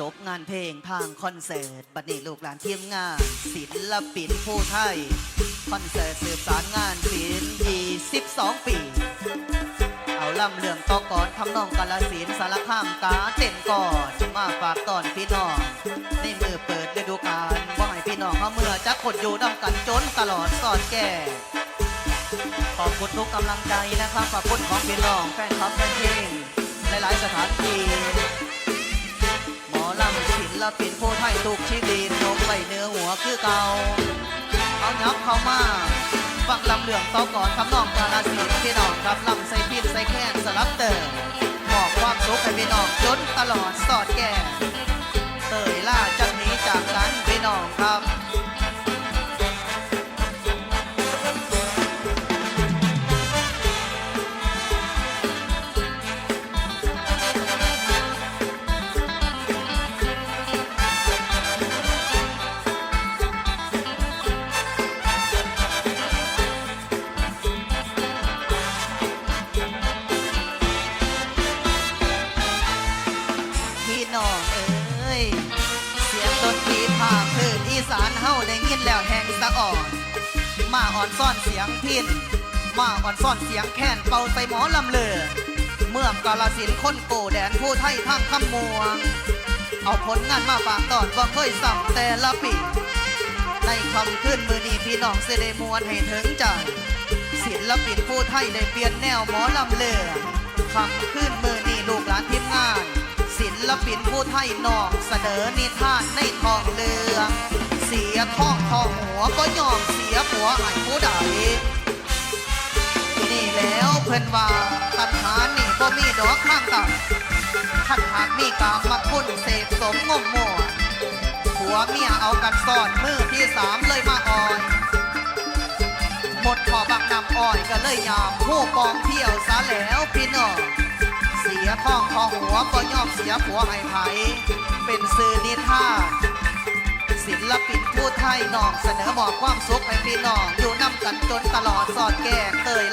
จบงานเพลงทางคอนเสิร์ตบัดนี้ลูกหลานทีมงานศิลปินผู้ไทย คอนเสิร์ตสืบสารงานศิลป์22 ปี เอาลำเรื่องต่อก่อนทำนองกาลสินสารคามกาเต้นก่อนมาฝากตอนพี่น้องในมือเปิดฤดูกาลว่าให้พี่น้องเขาเมื่อจะขดอยู่นำกันจนตลอดสอดแก่ขอบคุณทุกกำลังใจนะครับขอบคุณของพี่น้องแฟนคลับแฟนเพลงหลายๆสถานที่ ลปินผู้ไทยทุกชีวิตลงไปเนื้อหัวคือเก่าเอายับเข้ามาฟังลำเหลืองต่อก่อนคำนองกาลสินพี่น้องครับลำใส่พินใส่แค้นสลับเตอร์มอกความสุขให้พี่น้องจนตลอดสอด แล้วแหงสะอ่อนมาอ่อนซ่อนเสียงพินมาอ่อนซ่อนเสียงแค้นเป่าใส่หมอลำเลือเมื่องกาลสินคนโกแดนผู้ไทยทั้งคำมัวง เอาผลงานมาฝากตอนบ่เคยซ้ำแต่ละปี ในคำขึ้นมือนี้พี่น้องเสดมวนให้ถึงใจศิลปินผู้ไทยได้เปลี่ยนแนวหมอลำเลือคำขึ้นมือนี้ลูกหลานทีมงาน ศิลปินผู้ไทยนองเสนอนิทานในทองเรืองเสียท้อ องหัวก็ยอมเสียผัวใหายผู้ใดนี่แล้วเพิ่นว่าคันหานี่บ่มีดอกข้างต่ำคันหากมีกามมาคุณเสพสมงมมัวผัวเมียเอากันซ่อนมือที่สามเลยมาอ่อยหมดขอบักนำอ้อยก็เลยยอมผู้ปองเที่ยวซะแล้วพี่น้องเสียท้องทองหัวก็ยอมเสียผัวให้ไผเป็นสื่อนิทาน ศิลปินผู้ไทยน้อง เสนอมอกความสุขให้พี่น้อง อยู่นำกันจนตลอดสอดแก่เตย